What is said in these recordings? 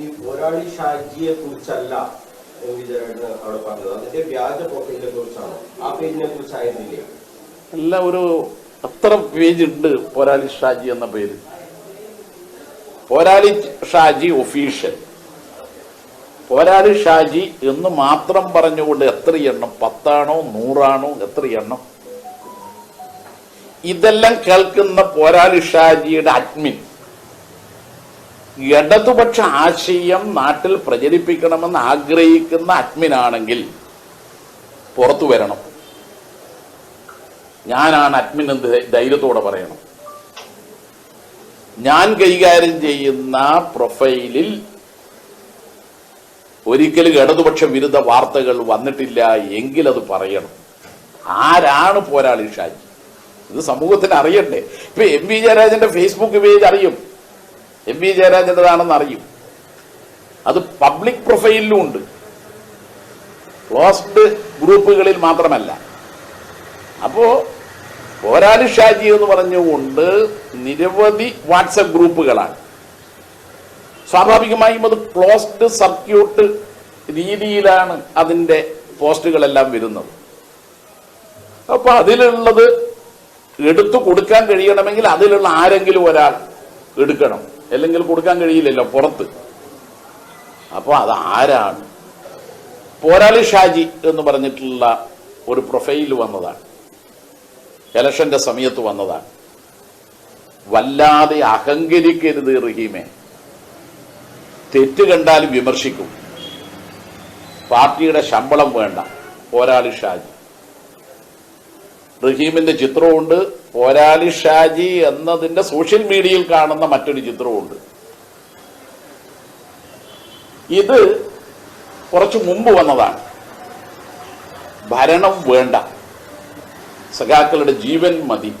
ഈ പോരാളി ഷാജിയെ കുറിച്ചല്ല എം വി ജയരാജൻ അവിടെ പറഞ്ഞത്? അതിന്റെ വ്യാജ പ്രൊഫൈലിനെ കുറിച്ചാണ്? ആ പേജിനെ കുറിച്ചായിരുന്നില്ലേ? അല്ല ഒരു അത്ര പേജ് ഉണ്ട് പോരാളി ഷാജി എന്ന പേര്. പോരാളി ഷാജി ഒഫീഷ്യൽ പോരാളി ഷാജി എന്ന് മാത്രം പറഞ്ഞുകൊണ്ട് എത്ര എണ്ണം? പത്താണോ? നൂറാണോ? എത്ര എണ്ണം? ഇതെല്ലാം കേൾക്കുന്ന പോരാളി ഷാജിയുടെ അഡ്മിൻ ഇടതുപക്ഷ ആശയം നാട്ടിൽ പ്രചരിപ്പിക്കണമെന്ന് ആഗ്രഹിക്കുന്ന അഡ്മിനാണെങ്കിൽ പുറത്തു വരണം. ഞാനാണ് അഡ്മിൻ എന്ന് ധൈര്യത്തോടെ പറയണം. ഞാൻ കൈകാര്യം ചെയ്യുന്ന പ്രൊഫൈലിൽ ഒരിക്കലും ഇടതുപക്ഷ വിരുദ്ധ വാർത്തകൾ വന്നിട്ടില്ല എങ്കിൽ അത് പറയണം. ആരാണ് പോരാളി ഷാജി? ഇത് സമൂഹത്തിന് അറിയണ്ടേ? ഇപ്പൊ എം വി ജയരാജന്റെ ഫേസ്ബുക്ക് പേജ് അറിയും. എം വി ജയരാജന്റേതാണെന്ന് അറിയും. അത് പബ്ലിക് പ്രൊഫൈലിലും ഉണ്ട്. ക്ലോസ്ഡ് ഗ്രൂപ്പുകളിൽ മാത്രമല്ല. അപ്പോ പോരാളി ഷാജി എന്ന് പറഞ്ഞുകൊണ്ട് നിരവധി വാട്സപ്പ് ഗ്രൂപ്പുകളാണ്. സ്വാഭാവികമായും അത് ക്ലോസ്ഡ് സർക്യൂട്ട് രീതിയിലാണ് അതിന്റെ പോസ്റ്റുകളെല്ലാം വരുന്നത്. അപ്പൊ അതിലുള്ളത് എടുത്തു കൊടുക്കാൻ കഴിയണമെങ്കിൽ അതിലുള്ള ആരെങ്കിലും ഒരാൾ എടുക്കണം. അല്ലെങ്കിൽ കൊടുക്കാൻ കഴിയില്ലല്ലോ പുറത്ത്. അപ്പൊ അത് ആരാണ്? പോരാളി ഷാജി എന്ന് പറഞ്ഞിട്ടുള്ള ഒരു പ്രൊഫൈൽ വന്നതാണ്. ഇലക്ഷന്റെ സമയത്ത് വന്നതാണ്. വല്ലാതെ അഹങ്കരിക്കരുത് റഹീമെ. തെറ്റ് കണ്ടാൽ വിമർശിക്കും. പാർട്ടിയുടെ ശമ്പളം വേണ്ട പോരാളി ഷാജി. റഹീമിന്റെ ചിത്രമുണ്ട് പോരാളി ഷാജി എന്നതിന്റെ സോഷ്യൽ മീഡിയയിൽ കാണുന്ന മറ്റൊരു ചിത്രമുണ്ട് ഇത് കുറച്ചു മുമ്പ് വന്നതാണ്. ഭരണം വേണ്ട. സഖാക്കളുടെ ജീവൻ മതി.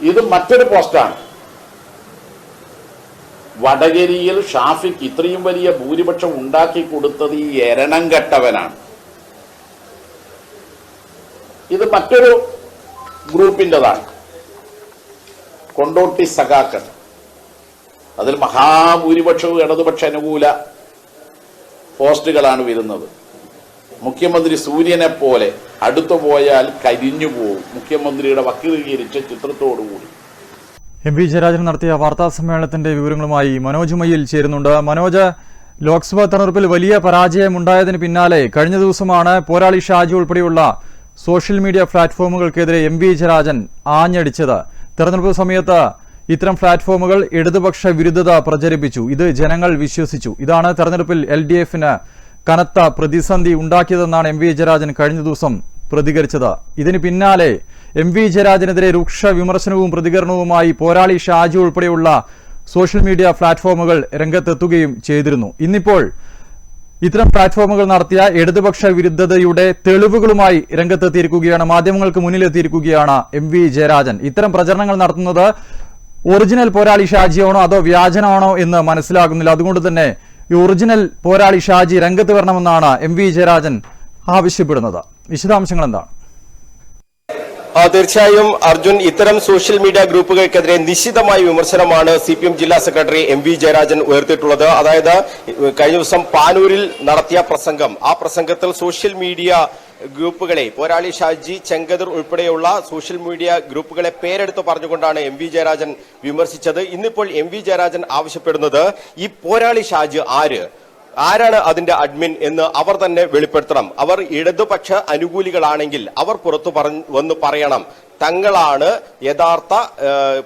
ഇത് മറ്റൊരു പോസ്റ്റാണ്. വടകരയിൽ ഷാഫിക്ക് ഇത്രയും വലിയ ഭൂരിപക്ഷം ഉണ്ടാക്കി കൊടുത്തത് ഈ എരണം കെട്ടവനാണ്. ഇത് മറ്റൊരു ഗ്രൂപ്പിന്റെതാണ്. കൊണ്ടോട്ടി സഖാക്കൾ. അതിൽ മഹാഭൂരിപക്ഷവും ഇടതുപക്ഷ അനുകൂല പോസ്റ്റുകളാണ് വരുന്നത്. മുഖ്യമന്ത്രി സൂര്യനെ പോലെ അടുത്തു പോയാൽ കരിഞ്ഞു പോകും മുഖ്യമന്ത്രിയുടെ വക്രീകരിച്ച ചിത്രത്തോടുകൂടി. എം വി ജയരാജൻ നടത്തിയ വാർത്താ സമ്മേളനത്തിന്റെ വിവരങ്ങളുമായി മനോജ് മയിൽ ചേരുന്നുണ്ട്. മനോജ് ലോക്സഭാ തെരഞ്ഞെടുപ്പിൽ വലിയ പരാജയമുണ്ടായതിന് പിന്നാലെ കഴിഞ്ഞ ദിവസമാണ് പോരാളി ഷാജി ഉൾപ്പെടെയുള്ള സോഷ്യൽ മീഡിയ പ്ലാറ്റ്ഫോമുകൾക്കെതിരെ എം വി ജയരാജൻ ആഞ്ഞടിച്ചത്. തെരഞ്ഞെടുപ്പ് സമയത്ത് ഇത്തരം പ്ലാറ്റ്ഫോമുകൾ ഇടതുപക്ഷ വിരുദ്ധത പ്രചരിപ്പിച്ചു. ഇത് ജനങ്ങൾ വിശ്വസിച്ചു. ഇതാണ് തെരഞ്ഞെടുപ്പിൽ എൽ ഡി എഫിന് കനത്ത പ്രതിസന്ധി ഉണ്ടാക്കിയതെന്നാണ് എം വി ജയരാജൻ കഴിഞ്ഞ ദിവസം പ്രതികരിച്ചത്. ഇതിന് പിന്നാലെ എം വി ജയരാജനെതിരെ രൂക്ഷ വിമർശനവും പ്രതികരണവുമായി പോരാളി ഷാജി ഉൾപ്പെടെയുള്ള സോഷ്യൽ മീഡിയ പ്ലാറ്റ്ഫോമുകൾ രംഗത്തെത്തുകയും ചെയ്തിരുന്നു. ഇന്നിപ്പോൾ ഇത്തരം പ്ലാറ്റ്ഫോമുകൾ നടത്തിയ ഇടതുപക്ഷ വിരുദ്ധതയുടെ തെളിവുകളുമായി രംഗത്തെത്തിയിരിക്കുകയാണ് മാധ്യമങ്ങൾക്ക് മുന്നിലെത്തിയിരിക്കുകയാണ് എം വി ജയരാജൻ. ഇത്തരം പ്രചരണങ്ങൾ നടത്തുന്നത് ഒറിജിനൽ പോരാളി ഷാജിയാണോ അതോ വ്യാജനാണോ എന്ന് മനസ്സിലാകുന്നില്ല. അതുകൊണ്ട് തന്നെ ഈ ഒറിജിനൽ പോരാളി ഷാജി രംഗത്ത് വരണമെന്നാണ് എം വി ജയരാജൻ ആവശ്യപ്പെടുന്നത്. വിശദാംശങ്ങൾ എന്താണ്? തീർച്ചയായും അർജുൻ ഇത്തരം സോഷ്യൽ മീഡിയ ഗ്രൂപ്പുകൾക്കെതിരെ നിശ്ചിതമായ വിമർശനമാണ് സി പി എം ജില്ലാ സെക്രട്ടറി എം വി ജയരാജൻ ഉയർത്തിയിട്ടുള്ളത്. അതായത് കഴിഞ്ഞ ദിവസം പാനൂരിൽ നടത്തിയ പ്രസംഗം. ആ പ്രസംഗത്തിൽ സോഷ്യൽ മീഡിയ ഗ്രൂപ്പുകളെ പോരാളി ഷാജി ചെങ്കതിർ ഉൾപ്പെടെയുള്ള സോഷ്യൽ മീഡിയ ഗ്രൂപ്പുകളെ പേരെടുത്ത് പറഞ്ഞുകൊണ്ടാണ് എം വി ജയരാജൻ വിമർശിച്ചത്. ഇന്നിപ്പോൾ എം വി ജയരാജൻ ആവശ്യപ്പെടുന്നത് ഈ പോരാളി ഷാജി ആര്? ആരാണ് അതിന്റെ അഡ്മിൻ എന്ന് അവർ തന്നെ വെളിപ്പെടുത്തണം. അവർ ഇടതുപക്ഷ അനുകൂലികളാണെങ്കിൽ അവർ പുറത്തു വന്ന് പറയണം. തങ്ങളാണ് യഥാർത്ഥ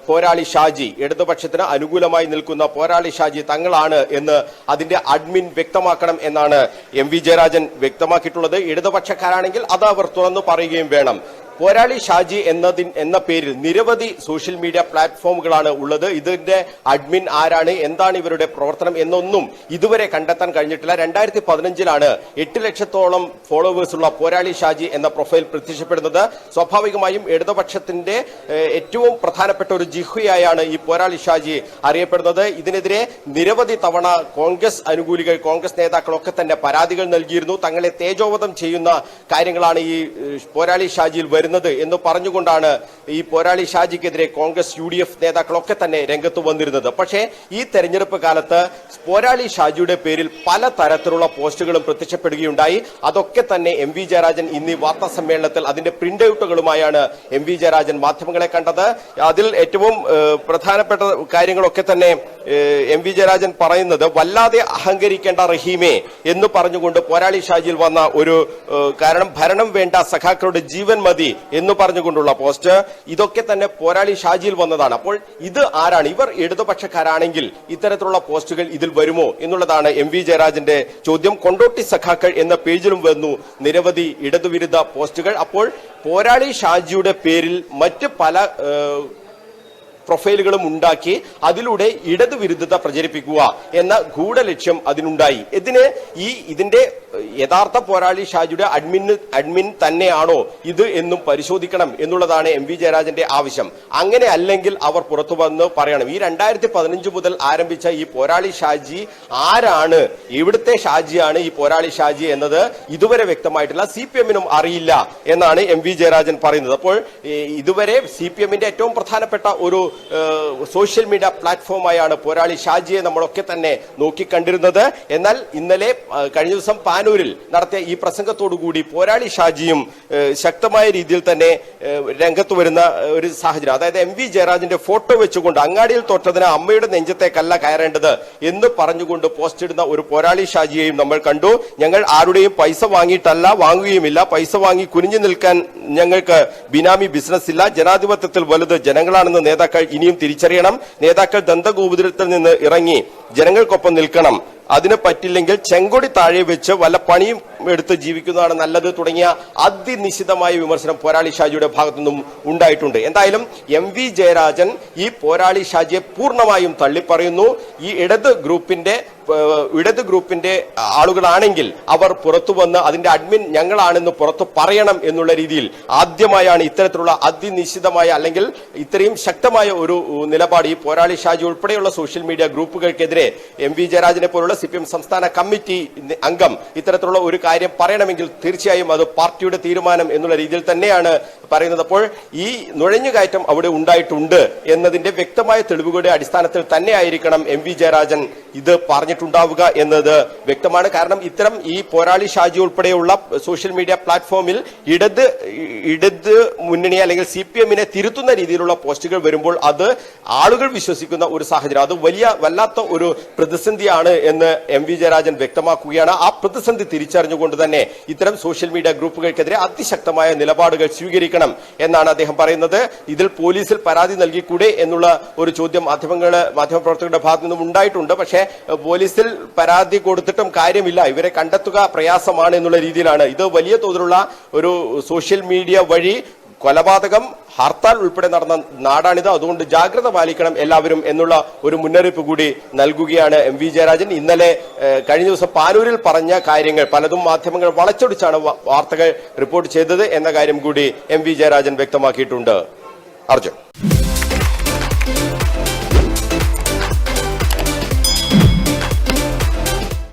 പോരാളി ഷാജി. ഇടതുപക്ഷത്തിന് അനുകൂലമായി നിൽക്കുന്ന പോരാളി ഷാജി തങ്ങളാണ് എന്ന് അതിന്റെ അഡ്മിൻ വ്യക്തമാക്കണം എന്നാണ് എം വി ജയരാജൻ വ്യക്തമാക്കിയിട്ടുള്ളത്. ഇടതുപക്ഷക്കാരാണെങ്കിൽ അത് അവർ തുറന്നു പറയുകയും വേണം. പോരാളി ഷാജി എന്നതിൻ എന്ന പേരിൽ നിരവധി സോഷ്യൽ മീഡിയ പ്ലാറ്റ്ഫോമുകളാണ് ഉള്ളത്. ഇതിന്റെ അഡ്മിൻ ആരാണ്? എന്താണ് ഇവരുടെ പ്രവർത്തനം എന്നൊന്നും ഇതുവരെ കണ്ടെത്താൻ കഴിഞ്ഞിട്ടില്ല. രണ്ടായിരത്തി പതിനഞ്ചിലാണ് എട്ട് ലക്ഷത്തോളം ഫോളോവേഴ്സുള്ള പോരാളി ഷാജി എന്ന പ്രൊഫൈൽ പ്രത്യക്ഷപ്പെടുന്നത്. സ്വാഭാവികമായും ഇടതുപക്ഷത്തിന്റെ ഏറ്റവും പ്രധാനപ്പെട്ട ഒരു ജിഹ്വയായാണ് ഈ പോരാളി ഷാജി അറിയപ്പെടുന്നത്. ഇതിനെതിരെ നിരവധി തവണ കോൺഗ്രസ് അനുകൂലികൾ കോൺഗ്രസ് നേതാക്കളൊക്കെ തന്നെ പരാതികൾ നൽകിയിരുന്നു. തങ്ങളെ തേജോവധം ചെയ്യുന്ന കാര്യങ്ങളാണ് ഈ പോരാളി ഷാജിയിൽ വരുന്നത്. വരുന്നത് എന്ന് പറഞ്ഞുകൊണ്ടാണ് ഈ പോരാളി ഷാജിക്കെതിരെ കോൺഗ്രസ് യു ഡി എഫ് നേതാക്കളൊക്കെ തന്നെ രംഗത്ത് വന്നിരുന്നത്. പക്ഷേ ഈ തെരഞ്ഞെടുപ്പ് കാലത്ത് പോരാളി ഷാജിയുടെ പേരിൽ പല തരത്തിലുള്ള പോസ്റ്റുകളും പ്രത്യക്ഷപ്പെടുകയുണ്ടായി. അതൊക്കെ തന്നെ എം വി ജയരാജൻ ഇന്ന് വാർത്താ സമ്മേളനത്തിൽ അതിന്റെ പ്രിന്റ് ഔട്ടുകളുമായാണ് എം വി ജയരാജൻ മാധ്യമങ്ങളെ കണ്ടത്. അതിൽ ഏറ്റവും പ്രധാനപ്പെട്ട കാര്യങ്ങളൊക്കെ തന്നെ എം വി ജയരാജൻ പറയുന്നത് വല്ലാതെ അഹങ്കരിക്കേണ്ട റഹീമേ എന്ന് പറഞ്ഞുകൊണ്ട് പോരാളി ഷാജിയിൽ വന്ന ഒരു കാരണം ഭരണം വേണ്ട സഖാക്കളുടെ ജീവൻ മതി എന്ന് പറഞ്ഞുകൊണ്ടുള്ള പോസ്റ്റ്. ഇതൊക്കെ തന്നെ പോരാളി ഷാജിയിൽ വന്നതാണ്. അപ്പോൾ ഇത് ആരാണ്? ഇവർ ഇടതുപക്ഷക്കാരാണെങ്കിൽ ഇത്തരത്തിലുള്ള പോസ്റ്റുകൾ ഇതിൽ വരുമോ എന്നുള്ളതാണ് എം വി ജയരാജന്റെ ചോദ്യം. കൊണ്ടോട്ടി സഖാക്കൾ എന്ന പേജിലും വന്നു നിരവധി ഇടതുവിരുദ്ധ പോസ്റ്റുകൾ. അപ്പോൾ പോരാളി ഷാജിയുടെ പേരിൽ മറ്റ് പല പ്രൊഫൈലുകളും ഉണ്ടാക്കി അതിലൂടെ ഇടതു വിരുദ്ധത പ്രചരിപ്പിക്കുക എന്ന ഗൂഢലക്ഷ്യം അതിനുണ്ടായി. ഇതിന് ഈ ഇതിന്റെ യഥാർത്ഥ പോരാളി ഷാജിയുടെ അഡ്മിൻ അഡ്മിൻ തന്നെയാണോ ഇത് എന്നും പരിശോധിക്കണം എന്നുള്ളതാണ് എം വി ജയരാജന്റെ ആവശ്യം. അങ്ങനെ അല്ലെങ്കിൽ അവർ പുറത്തു വന്ന് പറയണം. ഈ രണ്ടായിരത്തി പതിനഞ്ച് മുതൽ ആരംഭിച്ച ഈ പോരാളി ഷാജി ആരാണ്? എവിടുത്തെ ഷാജിയാണ് ഈ പോരാളി ഷാജി എന്നത് ഇതുവരെ വ്യക്തമായിട്ടില്ല. സി പി എമ്മിനും അറിയില്ല എന്നാണ് എം വി ജയരാജൻ പറയുന്നത്. അപ്പോൾ ഇതുവരെ സി പി എമ്മിന്റെ ഏറ്റവും പ്രധാനപ്പെട്ട ഒരു സോഷ്യൽ മീഡിയ പ്ലാറ്റ്ഫോമായാണ് പോരാളി ഷാജിയെ നമ്മളൊക്കെ തന്നെ നോക്കിക്കണ്ടിരുന്നത്. എന്നാൽ ഇന്നലെ കഴിഞ്ഞ ദിവസം പാനൂരിൽ നടത്തിയ ഈ പ്രസംഗത്തോടുകൂടി പോരാളി ഷാജിയും ശക്തമായ രീതിയിൽ തന്നെ രംഗത്ത് വരുന്ന ഒരു സാഹചര്യം. അതായത് എം വി ജയരാജന്റെ ഫോട്ടോ വെച്ചുകൊണ്ട് അങ്ങാടിയിൽ തോറ്റതിന് അമ്മയുടെ നെഞ്ചത്തേക്കല്ല കയറേണ്ടത് എന്ന് പറഞ്ഞുകൊണ്ട് പോസ്റ്റ് ഇടുന്ന ഒരു പോരാളി ഷാജിയെയും നമ്മൾ കണ്ടു. ഞങ്ങൾ ആരുടെയും പൈസ വാങ്ങിയിട്ടല്ല വാങ്ങുകയുമില്ല. പൈസ വാങ്ങി കുനിഞ്ഞു നിൽക്കാൻ ഞങ്ങൾക്ക് ബിനാമി ബിസിനസ് ഇല്ല ജനാധിപത്യത്തിൽ വലുത് ജനങ്ങളാണെന്ന് നേതാക്കൾ ഇനിയും തിരിച്ചറിയണം. നേതാക്കൾ ദന്തഗോപുരത്തിൽ നിന്ന് ഇറങ്ങി ജനങ്ങൾക്കൊപ്പം നിൽക്കണം. അതിന് പറ്റില്ലെങ്കിൽ ചെങ്കൊടി താഴെ വെച്ച് വല്ല പണിയും എടുത്ത് ജീവിക്കുന്നതാണ് നല്ലത് തുടങ്ങിയ അതിനിശിതമായ വിമർശനം പോരാളി ഷാജിയുടെ ഭാഗത്തു നിന്നും ഉണ്ടായിട്ടുണ്ട്. എന്തായാലും എം വി ജയരാജൻ ഈ പോരാളി ഷാജിയെ പൂർണമായും തള്ളിപ്പറയുന്നു. ഈ ഇടത് ഗ്രൂപ്പിന്റെ ഇടത് ഗ്രൂപ്പിന്റെ ആളുകളാണെങ്കിൽ അവർ പുറത്തു വന്ന് അതിന്റെ അഡ്മിൻ ഞങ്ങളാണെന്ന് പുറത്തു പറയണം എന്നുള്ള രീതിയിൽ ആദ്യമായാണ് ഇത്തരത്തിലുള്ള അതിനിശ്ചിതമായ അല്ലെങ്കിൽ ഇത്രയും ശക്തമായ ഒരു നിലപാട് ഈ പോരാളി ഷാജി ഉൾപ്പെടെയുള്ള സോഷ്യൽ മീഡിയ ഗ്രൂപ്പുകൾക്കെതിരെ എം വി ജയരാജനെ പോലുള്ള സി പി എം സംസ്ഥാന കമ്മിറ്റി അംഗം ഇത്തരത്തിലുള്ള ഒരു കാര്യം പറയണമെങ്കിൽ തീർച്ചയായും അത് പാർട്ടിയുടെ തീരുമാനം എന്നുള്ള രീതിയിൽ തന്നെയാണ് പറയുന്നത്. അപ്പോൾ ഈ നുഴഞ്ഞുകയറ്റം അവിടെ ഉണ്ടായിട്ടുണ്ട് എന്നതിന്റെ വ്യക്തമായ തെളിവുകളുടെ അടിസ്ഥാനത്തിൽ തന്നെയായിരിക്കണം എം വി ജയരാജൻ ഇത് പറഞ്ഞിട്ടുണ്ടാവുക എന്നത് വ്യക്തമാണ്. കാരണം ഇത്തരം ഈ പോരാളി ഷാജി ഉൾപ്പെടെയുള്ള സോഷ്യൽ മീഡിയ പ്ലാറ്റ്ഫോമിൽ ഇടത് ഇടത് മുന്നണി അല്ലെങ്കിൽ സി പി എമ്മിനെ തിരുത്തുന്ന രീതിയിലുള്ള പോസ്റ്റുകൾ വരുമ്പോൾ അത് ആളുകൾ വിശ്വസിക്കുന്ന ഒരു സാഹചര്യം. അത് വലിയ വല്ലാത്ത ഒരു പ്രതിസന്ധിയാണ് എന്ന് എം വി ജയരാജൻ വ്യക്തമാക്കുകയാണ്. ആ പ്രതിസന്ധി തിരിച്ചറിഞ്ഞുകൊണ്ട് തന്നെ ഇത്തരം സോഷ്യൽ മീഡിയ ഗ്രൂപ്പുകൾക്കെതിരെ അതിശക്തമായ നിലപാടുകൾ സ്വീകരിക്കണം എന്നാണ് അദ്ദേഹം പറയുന്നത്. ഇതിൽ പോലീസിൽ പരാതി നൽകിക്കൂടെ എന്നുള്ള ഒരു ചോദ്യം മാധ്യമങ്ങൾ മാധ്യമപ്രവർത്തകരുടെ ഭാഗത്തു നിന്നും ഉണ്ടായിട്ടുണ്ട്. പക്ഷേ പോലീസിൽ പരാതി കൊടുത്തിട്ടും കാര്യമില്ല. ഇവരെ കണ്ടെത്തുക പ്രയാസമാണ് എന്നുള്ള രീതിയിലാണ്. ഇത് വലിയ തോതിലുള്ള ഒരു സോഷ്യൽ മീഡിയ വഴി കൊലപാതകം ഹർത്താൽ ഉൾപ്പെടെ നടന്ന നാടാണിത്. അതുകൊണ്ട് ജാഗ്രത പാലിക്കണം എല്ലാവരും എന്നുള്ള ഒരു മുന്നറിയിപ്പ് കൂടി നൽകുകയാണ് എം വി ജയരാജൻ. ഇന്നലെ കഴിഞ്ഞ ദിവസം പാനൂരിൽ പറഞ്ഞ കാര്യങ്ങൾ പലതും മാധ്യമങ്ങൾ വളച്ചൊടിച്ചാണ് വാർത്തകൾ റിപ്പോർട്ട് ചെയ്തത് എന്ന കാര്യം കൂടി എം വി ജയരാജൻ വ്യക്തമാക്കിയിട്ടുണ്ട്. അർജുൻ.